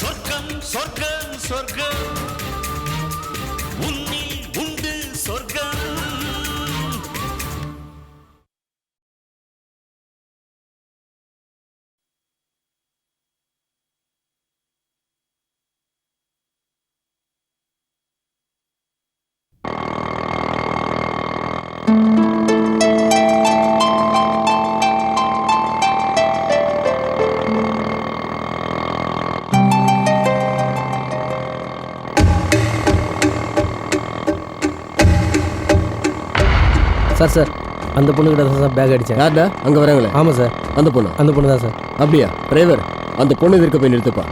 சொர்க்கம் சொர்க்கம் சொர்க்கம். Sir sir. அந்த பொண்ணுக்கிட்ட தான் சார் பேக் அடித்தேன் யார்டா? அங்கே வராங்களே? ஆமாம் சார். அந்த பொண்ணு? அந்த பொண்ணு தான் சார். அப்படியா? டிரைவர் அந்த பொண்ணு இருக்க போய் நிறுத்துப்பா.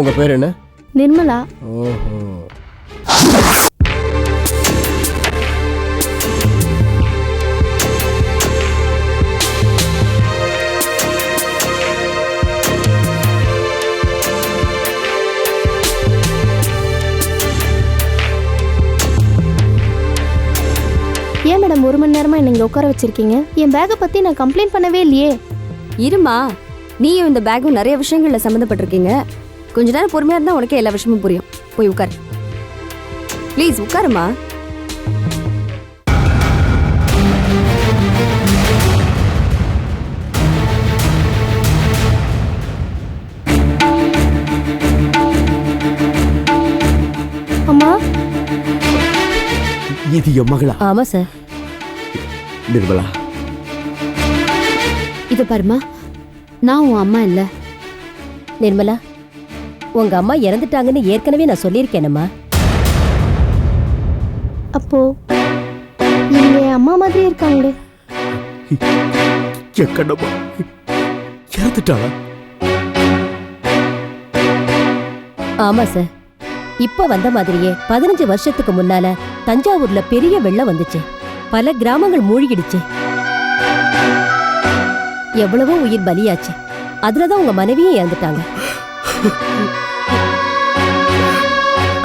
உங்க பேர் என்ன? நிர்மலா. ஓஹோ. மேடம் ஒரு மணி நேரமா என்ன இங்க உட்கார வச்சிருக்கீங்க? என் பேக்கை பத்தி நான் கம்ப்ளைண்ட் பண்ணவே இல்லையே. இருமா நீயும் இந்த பேக்கும் நிறைய விஷயங்கள்ல சம்மந்தப்பட்டிருக்கீங்க. கொஞ்ச நேரம் பொறுமையா இருந்தா உனக்கே எல்லா விஷயமும் புரியும். போய் உட்காரு. ப்ளீஸ் உட்காருமா. இது என் மகளா? ஆமா சார் நிர்மலா இது பாருமா நான் உன் அம்மா இல்ல. நிர்மலா உங்க அம்மா இறந்துட்டாங்கன்னு ஏற்கனவே நான் சொல்லியிருக்கேனம்மா. அப்போ இவங்க என் அம்மா மாதிரி இருக்காங்களே. என் கண்ணம்மா இறந்துட்டாளா? ஆமா சார் இப்ப வந்த மாதிரியே பதினஞ்சு வருஷத்துக்கு முன்னால தஞ்சாவூர்ல பெரிய வெள்ளம் வந்துச்சு. பல கிராமங்கள் மூழ்கிடுச்சு. எவ்வளவோ உயிர் பலியாச்சு. அதுலதான் உங்க மனைவியே இறந்துட்டாங்க.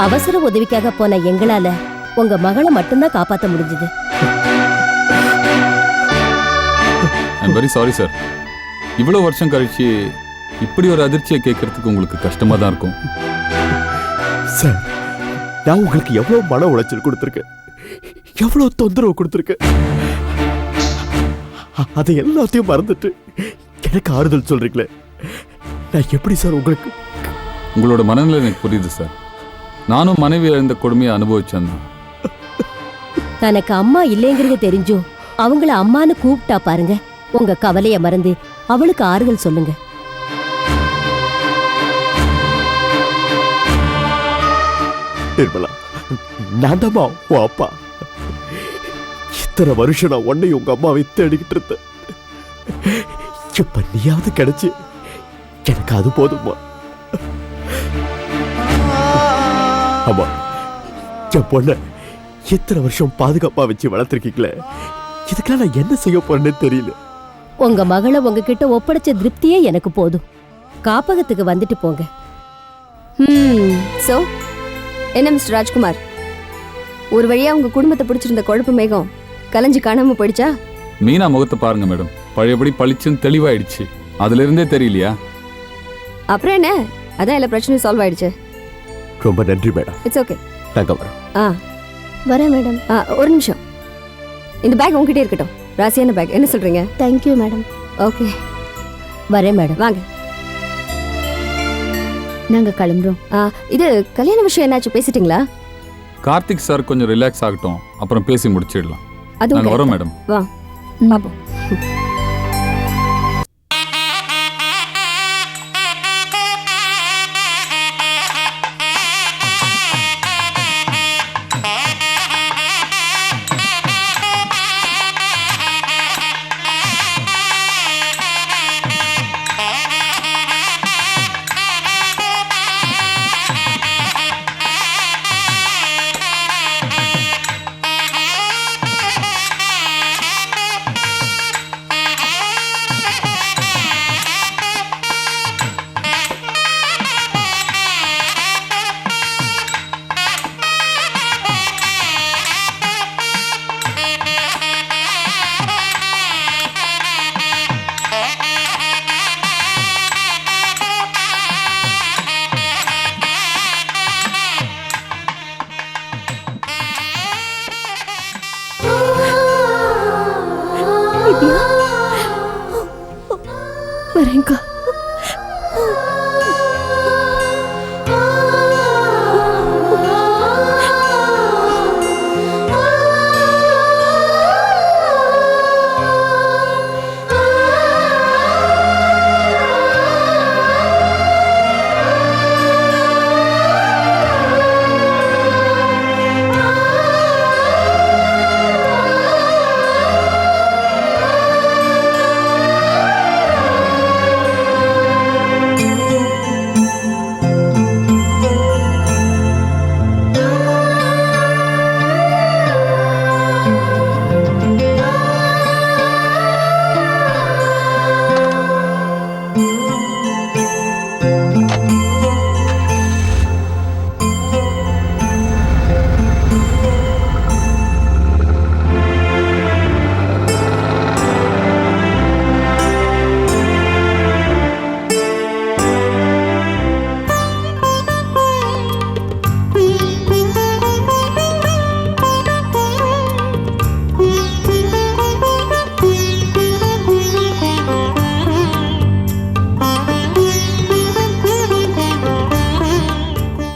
அவசர உதவிக்காக போன எங்களால உங்க மகளை மட்டும்தான் காப்பாத்த முடிஞ்சது. ஐம் வெரி சாரி சார் இவ்வளோ வருஷம் கழிச்சு இப்படி ஒரு அதிர்ச்சியை கேட்கறதுக்கு உங்களுக்கு கஷ்டமாக தான் இருக்கும். சார் நான் உங்களுக்கு எவ்வளவு மன உளைச்சல் கொடுத்துருக்கேன். எவ்வளவு தொந்தரவு கொடுத்துருக்கேன் அ- அதை எல்லாத்தையும் மறந்துட்டு எனக்கு ஆறுதல் சொல்றீங்களே. நான் எப்படி சார் உங்களுக்கு உங்களோட மனநிலை எனக்கு புரியுது சார். நானும் மனைவி இழந்த கொடுமையை அனுபவிச்சேன் தான். தனக்கு அம்மா இல்லைங்கிறது தெரிஞ்சும் அவங்கள அம்மான்னு கூப்பிட்டா பாருங்க. உங்க கவலைய மறந்து அவளுக்கு ஆறுதல் சொல்லுங்க. நிர்மலா நான் உன் அப்பா. இத்தனை வருஷம் நான் உன்னையும் உங்க அம்மாவை தேடிக்கிட்டு இருந்தேன். இப்ப நீயாவது கிடைச்சு எனக்கு அது போதும்மா. ஆமா என் பொண்ண இத்தனை வருஷம் பாதுகாப்பா வச்சு வளர்த்துருக்கீங்களே இதுக்கெல்லாம் நான் என்ன செய்ய போறேன்னு தெரியல. உங்க மகளை உங்ககிட்ட ஒப்படைச்ச திருப்தியே எனக்கு போதும். காப்பகத்துக்கு வந்துட்டு போங்க. ம் சோ என்ன மிஸ்டர் ராஜ்குமார்? ஒரு வழியா உங்க குடும்பத்தை பிடிச்சிருந்த குழப்ப மேகம் கலைஞ்சு காணாம போயிடுச்சா? மீனா முகத்தை பாருங்க மேடம். பழையபடி பளிச்சுன்னு தெளிவாயிடுச்சு. அதுல இருந்தே தெரியலையா? அப்புறம் என்ன? அதான் எல்லா பிரச்சனையும் சால்வ் ஆயிடுச்சு. ரொம்ப நன்றி மேடம். இட்ஸ் ஓகே நாங்க வரோம். ஆ. வரேன் மேடம். ஆ, ஒரு நிமிஷம். இந்த பேக் உங்ககிட்ட இருக்கட்டும். ராசியான பேக் என்ன சொல்றீங்க? Thank you madam. ஓகே வரேன் மேடம். வாங்க. நாங்க கிளம்புறோம். ஆ, இது கல்யாண விஷயம் என்னாச்சு? பேசிட்டீங்களா? கார்த்திக் சார் கொஞ்சம் ரிலாக்ஸ் ஆகட்டும். அப்புறம் பேசி முடிச்சிடலாம். நாங்கள் வரோம். மேடம். வா. பாப்போம். வித்யா வரேன்க்கா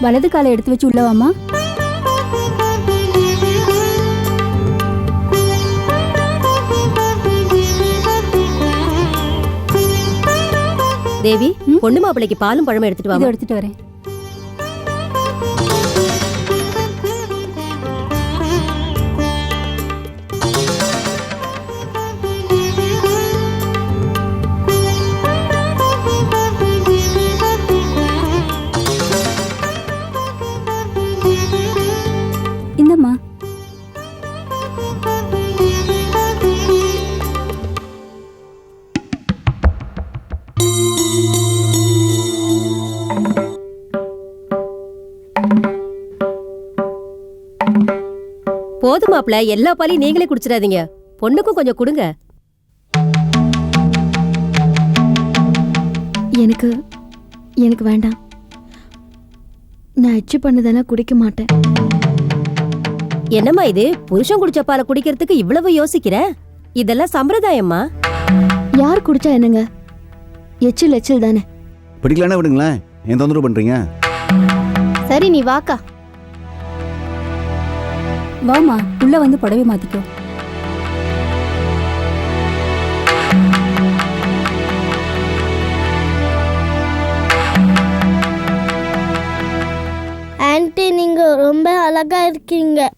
வலது காலை எடுத்து வச்சு உள்ள வாமா தேவி பொண்ணு மாப்பிளைக்கு பாலும் பழமும் எடுத்துட்டு இதை வா எடுத்துட்டு வரேன். மாப்பிள எல்லா பாலையும் நீங்களே குடிச்சிடாதீங்க. பொண்ணுக்கும் கொஞ்சம் கொடுங்க. எனக்கு எனக்கு வேண்டாம். நான் எச்சு பண்ணதெல்லாம் குடிக்க மாட்டேன். என்னம்மா இது? புருஷன் குடிச்ச பாலை குடிக்கிறதுக்கு இவ்வளவு யோசிக்கிற? இதெல்லாம் சம்பிரதாயம்மா. யார் குடிச்சா என்னங்க? எச்சில் எச்சில் தானே. பிடிக்கலன்னா விடுங்களேன். ஏன் தொந்தரவு பண்றீங்க? சரி நீ வாக்கா. வாமா உள்ள வந்து புடவை மாத்திக்கோ. ஆன்ட்டி நீங்க ரொம்ப அழகா இருக்கீங்க.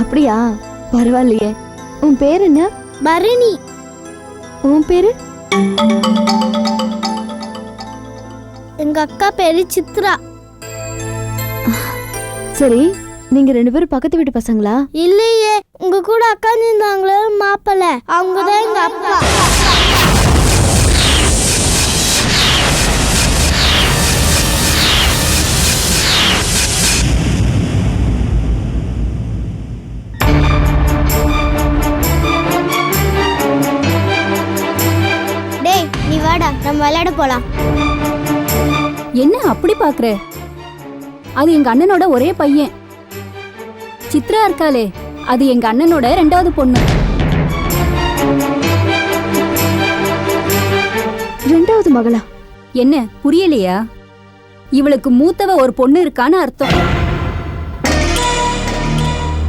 அப்படியா? பரவாயில்லையே. உன் பேர் என்ன? பரணி. உன் பேரு? எங்க அக்கா பேரு சித்ரா. சரி நீங்க ரெண்டு பேரும் பக்கத்து வீட்டு பசங்களா? இல்லையே உங்க கூட அக்கா இருந்தாங்களே மாப்பிள்ள. அவங்க தான் எங்க அப்பா. டேய் நீ வாடா நம்ம விளையாட போலாம். என்ன அப்படி பாக்குற? அது எங்க அண்ணனோட ஒரே பையன். சித்ரா இருக்காளே. அது எங்க அண்ணனோட ரெண்டாவது பொண்ணு. ரெண்டாவது மகளா? என்ன புரியலையா? இவளுக்கு மூத்தவ ஒரு பொண்ணு இருக்கான்னு அர்த்தம்.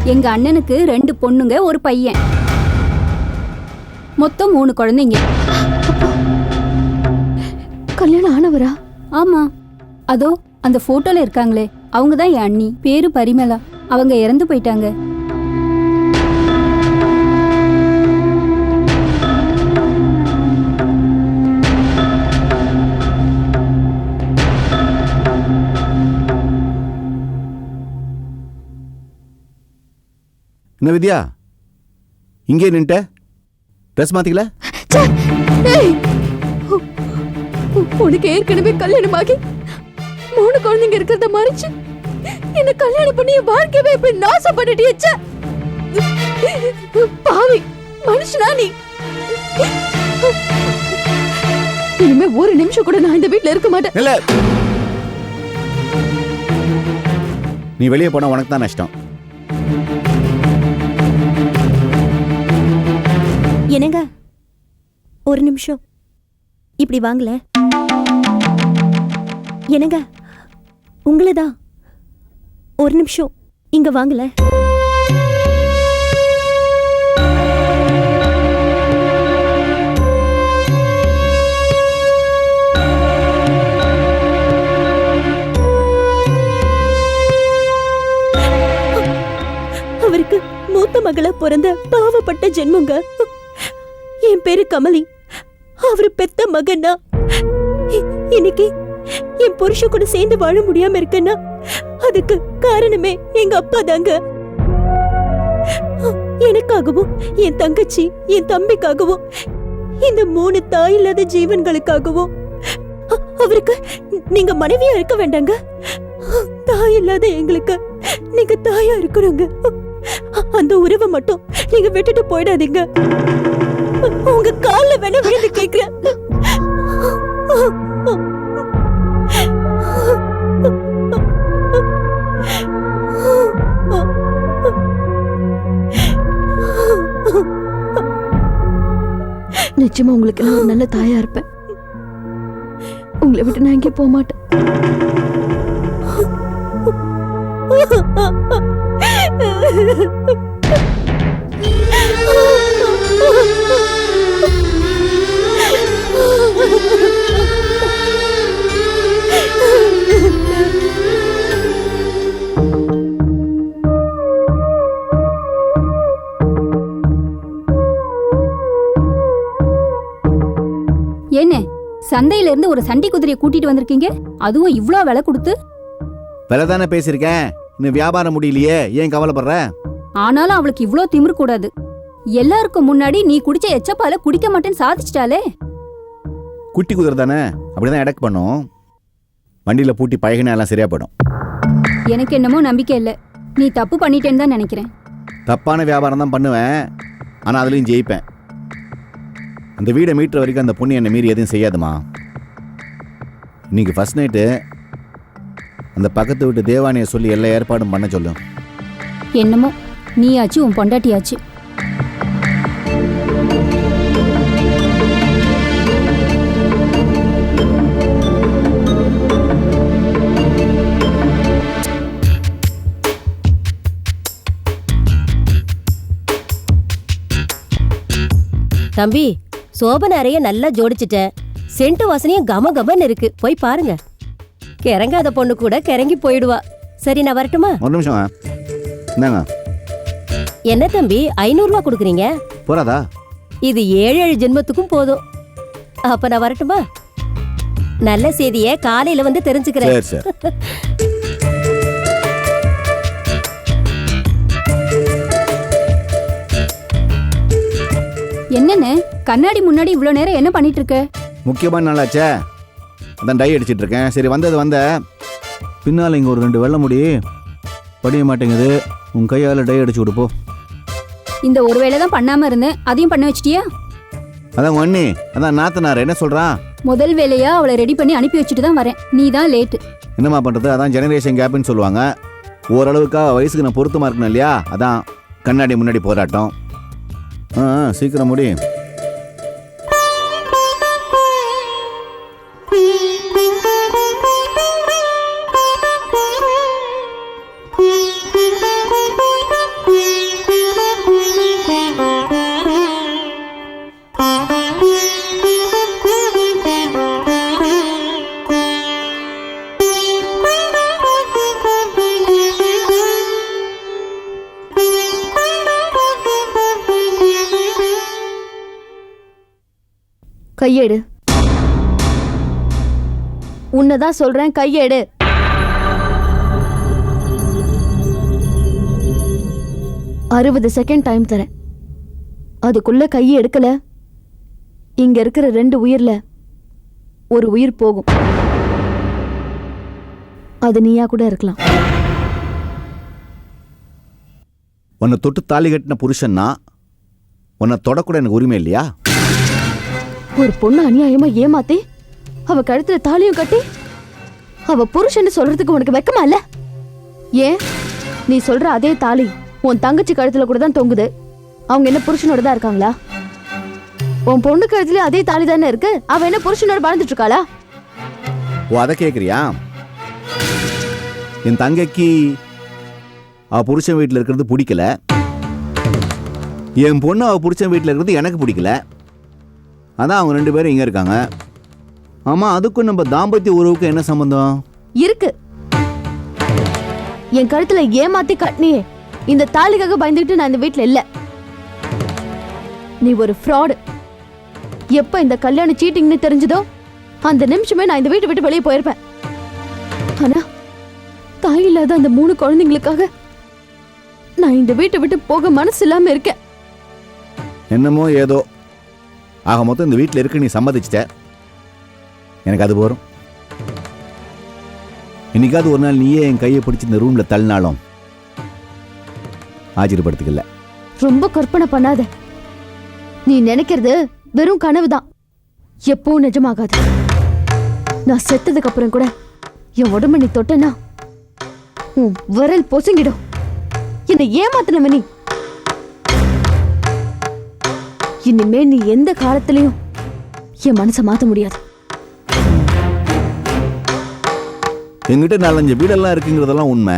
எங்க அண்ணனுக்கு ரெண்டு பொண்ணுங்க ஒரு பையன். மொத்தம் மூணு குழந்தைங்க. கல்யாணம் ஆனவரா? ஆமா. அதோ அந்த போட்டோல இருக்காங்களே. அவங்க தான் என் அண்ணி. பேரு பரிமளா. அவங்க இறந்து போயிட்டாங்க. என்ன வித்யா? இங்கே நின்ட்ட? ட்ரெஸ் மாத்திக்கல? உனக்கு ஏற்கனவே கல்யாணம் ஆகி மூணு குழந்தைங்க இருக்கிறத மறைச்சு என்ன கல்யாணம் பண்ணி என் வாழ்க்கையவே இப்படி நாசம் பண்ணிட்டியச்ச. பாவி மனுஷனா நீ. இனிமே ஒரு நிமிஷம் கூட நான் இந்த வீட்ல இருக்க மாட்டேன். இல்ல. நீ வெளியே போனா உனக்கு தான் நஷ்டம். என்னங்க? ஒரு நிமிஷம். இப்படி வாங்கல. என்னங்க? உங்களதான். ஒரு நிமிஷம். இங்க வாங்கல அவருக்கு மூத்த மகளா பிறந்த பாவப்பட்ட ஜென்மங்க. என் பேரு கமலி. அவரு பெத்த மகன்னா. இன்னைக்கு என் புருஷன் கூட சேர்ந்து வாழ முடியாம இருக்கேன்னா அதுக்கு காரணமே எங்க அப்பா தாங்க. எனக்காகவும் என் தங்கச்சி என் தம்பிக்காகவும் இந்த மூணு தாய் இல்லாத ஜீவன்களுக்காகவும். அவருக்கு நீங்க மனைவியா இருக்க வேண்டாங்க. தாய் இல்லாத எங்களுக்கு நீங்க தாயா இருக்கிறாங்க அந்த உறவை மட்டும் நீங்க விட்டுட்டு போயிடாதீங்க. உங்க கால்ல வேணா விழுந்து கேக்குறேன். நிச்சயமா உங்களுக்கு நான் ஒரு நல்ல தாயா இருப்பேன். உங்களை விட்டு நான் எங்கேயும் போக மாட்டேன். சந்தையில இருந்து ஒரு சண்டி குதிரையை கூட்டிட்டு வந்திருக்கீங்க? அதுவும் இவ்ளோ விலை கொடுத்து? விலை தானே பேசியிருக்கேன். இன்னும் வியாபாரம் முடியலையே. ஏன் கவலைப்படுற? ஆனாலும் அவளுக்கு இவ்ளோ திமிரு கூடாது. எல்லாருக்கும் முன்னாடி நீ குடிச்ச எச்சப்பால குடிக்க மாட்டேன்னு சாதிச்சிட்டாலே குட்டி குதிரை தானே? அப்படிதான் எடக்கு பண்ணும். வண்டியில் பூட்டி பழகினா எல்லாம் சரியா போயிடும். எனக்கு என்னமோ நம்பிக்கை இல்ல. நீ தப்பு பண்ணிட்டேன்னு தான் நினைக்கிறேன். தப்பான வியாபாரம் தான் பண்ணுவேன். ஆனால் அதுலேயும் ஜெயிப்பேன். அந்த வீடை மீட்டுற வரைக்கும் அந்த பொண்ணு என்னை மீறி எதுவும் செய்யாதுமா? இன்னைக்கு ஃபர்ஸ்ட் நைட்டு அந்த பக்கத்து வீட்டு தேவானியை சொல்லி எல்லா ஏற்பாடும் பண்ண சொல்லும் என்னமோ? நீயாச்சு உன் பொண்டாட்டியாச்சு. தம்பி சோபன நிறைய நல்லா ஜோடிச்சிட்டேன் சென்ட் வாசனையும் கம கமன்னு இருக்கு. போய் பாருங்க. கிறங்காத பொண்ணு கூட கிறங்கி போயிடுவா. சரி நான் வரட்டுமா? ஒரு நிமிஷம் என்னங்க என்ன தம்பி ஐநூறுரூவா கொடுக்குறீங்க? போறாதா? இது ஏழு ஏழு ஜென்மத்துக்கும் போதும். அப்ப நான் வரட்டுமா? நல்ல செய்திய காலையில வந்து தெரிஞ்சுக்கிறேன். சரி சரி. என்னன்னு? கண்ணாடி முன்னாடி இவ்ளோ நேரம் என்ன பண்ணிட்டு இருக்க? முக்கியமான நாளாச்சே. அதான் டை அடிச்சிட்டு இருக்கேன். சரி வந்தது வந்த. பின்னால் இங்கே ஒரு ரெண்டு வெள்ளை முடி. படிய மாட்டேங்குது. உன் கையால் டை அடிச்சு கொடுப்போ இந்த ஒரு வேளை தான் பண்ணாம இருந்தேன். அதையும் பண்ண வச்சிட்டியா? அதான் அண்ணி. அதான் நாத்தனார். என்ன சொல்கிறான் முதல் வேலையா அவளை ரெடி பண்ணி அனுப்பி வச்சுட்டு தான் வரேன். நீ தான் லேட்டு என்னம்மா பண்ணுறது அதான் ஜெனரேஷன் கேப்னு சொல்லுவாங்க. ஓரளவுக்கா வயசுக்கு நான் பொருத்தமாக இருக்கணும் இல்லையா? அதான் கண்ணாடி முன்னாடி போராட்டம். ஆ ஆ, சீக்கிரம் முடி. உன்னதான் சொல்றேன் கையெடு. அறுபது செகண்ட் டைம் தரேன். அதுக்குள்ள கையை எடுக்கல. இங்க இருக்கிற ரெண்டு உயிர்ல ஒரு உயிர் போகும். அது நீயா கூட இருக்கலாம். உன்னை தொட்டு தாலி கட்டின புருஷன்னா உன்னை தொடக்கூட எனக்கு உரிமை இல்லையா? ஒரு பொண்ணு அநியாயமா ஏமாத்தி அவ கழுத்துல தாலியும் கட்டி அவ புருஷன் சொல்றதுக்கு உனக்கு வெக்கமா இல்ல? ஏன்? நீ சொல்ற அதே தாலி உன் தங்கச்சி கழுத்துல கூட தான் தொங்குது. அவங்க என்ன புருஷனோட தான் இருக்காங்களா? உன் பொண்ணு கழுத்துல அதே தாலி தானே இருக்கு? அவ என்ன புருஷனோட வாழ்ந்துட்டு இருக்காளா? ஓ அதை கேட்குறியா என் தங்கைக்கு அவ புருஷன் வீட்டில் இருக்கிறது பிடிக்கல. என் பொண்ணு அவ புருஷன் வீட்டில் இருக்கிறது எனக்கு பிடிக்கல. அதான் அவங்க ரெண்டு பேரும் இங்கே இருக்காங்க. ஆமாம் அதுக்கும் நம்ம தாம்பத்திய உறவுக்கு என்ன சம்பந்தம்? இருக்கு. என் கழுத்துல ஏமாத்தி கட்டினியே. இந்த தாலிக்காக பயந்துகிட்டு நான் இந்த வீட்ல இல்ல. நீ ஒரு ஃப்ராடு எப்ப இந்த கல்யாணம் சீட்டிங்னு தெரிஞ்சதோ அந்த நிமிஷமே நான் இந்த வீட்டை விட்டு வெளியே போயிருப்பேன். ஆனா தாய் இல்லாத அந்த மூணு குழந்தைங்களுக்காக நான் இந்த வீட்டை விட்டு போக மனசு இல்லாம இருக்கேன். என்னமோ ஏதோ. ஆக மொத்தம் இந்த வீட்டில் இருக்க நீ சம்மதிச்சிட்ட. எனக்கு அது போகிறோம் என்னைக்காவது ஒரு நாள் நீயே என் கையை பிடிச்சி இந்த ரூமில் தள்ளினாலும் ஆச்சரியப்படுத்திக்கல. ரொம்ப கற்பனை பண்ணாத. நீ நினைக்கிறது வெறும் கனவுதான். எப்பவும் நிஜமாகாது. நான் செத்ததுக்கு அப்புறம் கூட என் உடம்ப நீ தொட்டனா உன் விரல் பொசுங்கிடும். என்னை ஏமாத்தினவ நீ இனிமே நீ எந்த காலத்திலையும் என் மனசை மாத்த முடியாது. எங்கிட்ட நாலஞ்சு வீடெல்லாம் இருக்குங்கிறதெல்லாம் உண்மை.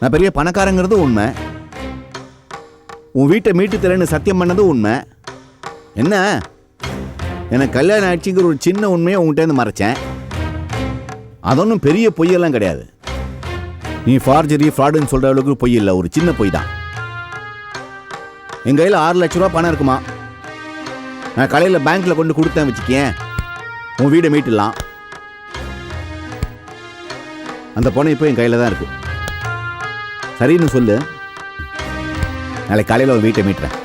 நான் பெரிய பணக்காரங்கிறது உண்மை. உன் வீட்டை மீட்டு தரேன்னு சத்தியம் பண்ணதும் உண்மை. என்ன? எனக்கு கல்யாணம் ஆயிடுச்சுங்கிற ஒரு சின்ன உண்மையை உங்கள்கிட்டருந்து மறைச்சேன். அதொன்றும் பெரிய பொய்யெல்லாம் கிடையாது. நீ ஃபார்ஜரி ஃப்ராடுன்னு சொல்கிற அளவுக்கு பொய் இல்லை. ஒரு சின்ன பொய் தான். என் கையில் ஆறு லட்ச ரூபா பணம் இருக்குமா? நான் கடையில் பேங்க்கில் கொண்டு கொடுத்தேன் வச்சுக்கேன். உன் வீடை மீட்டலாம் அந்த பணம் இப்போ என் கையில் தான் இருக்கு. சரின்னு சொல்லு. நாளைக்கு காலையில் ஒரு வீட்டை மீட்டுறேன்.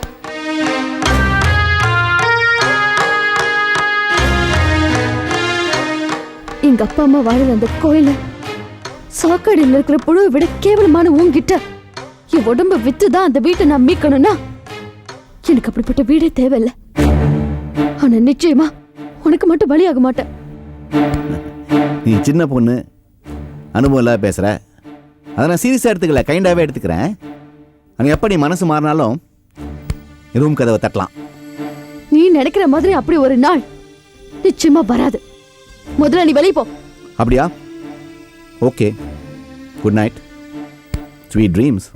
எங்க அப்பா அம்மா வாழுற அந்த கோயில சாக்கடையில் இருக்கிற புழுவை விட கேவலமான உன்கிட்ட என் உடம்ப வித்துதான் அந்த வீட்டை நான் மீட்கணும்னா எனக்கு அப்படிப்பட்ட வீடே தேவையில்ல. ஆனா நிச்சயமா உனக்கு மட்டும் பலியாக மாட்டேன் நீ சின்ன பொண்ணு அனுபவம் இல்லாத பேசுகிற அதை நான் சீரியஸாக எடுத்துக்கல கைண்டாகவே எடுத்துக்கிறேன். ஆனால் எப்போ நீ மனசு மாறினாலும் ரூம் கதவை தட்டலாம். நீ நினைக்கிற மாதிரி அப்படி ஒரு நாள் நிச்சயமா வராது. முதல்ல நீ வெளிய போ. அப்படியா? Okay. Good night sweet dreams!